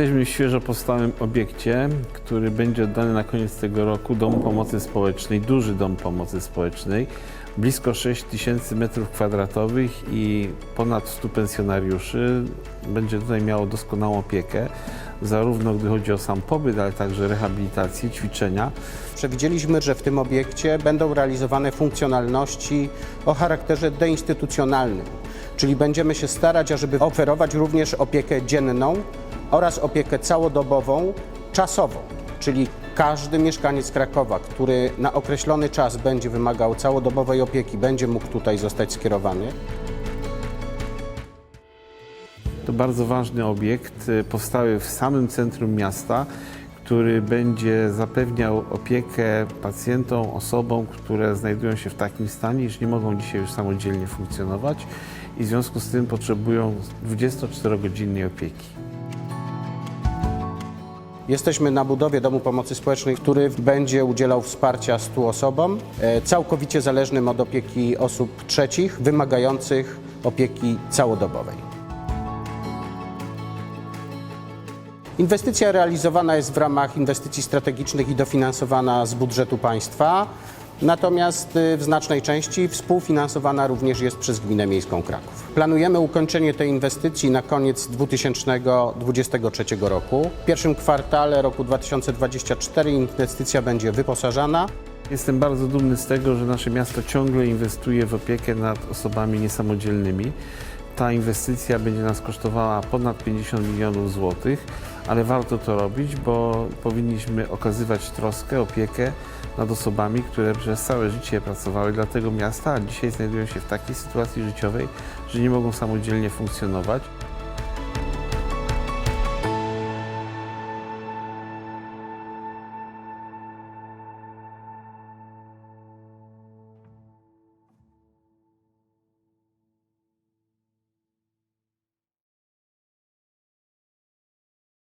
Jesteśmy w świeżo powstałym obiekcie, który będzie oddany na koniec tego roku Domu Pomocy Społecznej, duży dom pomocy społecznej, blisko 6 tysięcy metrów kwadratowych i ponad 100 pensjonariuszy. Będzie tutaj miało doskonałą opiekę, zarówno gdy chodzi o sam pobyt, ale także rehabilitację, ćwiczenia. Przewidzieliśmy, że w tym obiekcie będą realizowane funkcjonalności o charakterze deinstytucjonalnym, czyli będziemy się starać, ażeby oferować również opiekę dzienną oraz opiekę całodobową, czasową, czyli każdy mieszkaniec Krakowa, który na określony czas będzie wymagał całodobowej opieki, będzie mógł tutaj zostać skierowany. To bardzo ważny obiekt, y, powstały w samym centrum miasta, który będzie zapewniał opiekę pacjentom, osobom, które znajdują się w takim stanie, że nie mogą dzisiaj już samodzielnie funkcjonować i w związku z tym potrzebują 24-godzinnej opieki. Jesteśmy na budowie Domu Pomocy Społecznej, który będzie udzielał wsparcia 100 osobom, e, całkowicie zależnym od opieki osób trzecich, wymagających opieki całodobowej. Inwestycja realizowana jest w ramach inwestycji strategicznych i dofinansowana z budżetu państwa, natomiast y, w znacznej części współfinansowana również jest przez Gminę Miejską Kraków. Planujemy ukończenie tej inwestycji na koniec 2023 roku. W pierwszym kwartale roku 2024 inwestycja będzie wyposażana. Jestem bardzo dumny z tego, że nasze miasto ciągle inwestuje w opiekę nad osobami niesamodzielnymi. Ta inwestycja będzie nas kosztowała ponad 50 milionów złotych, ale warto to robić, bo powinniśmy okazywać troskę, opiekę nad osobami, które przez całe życie pracowały dla tego miasta, a dzisiaj znajdują się w takiej sytuacji życiowej, że nie mogą samodzielnie funkcjonować.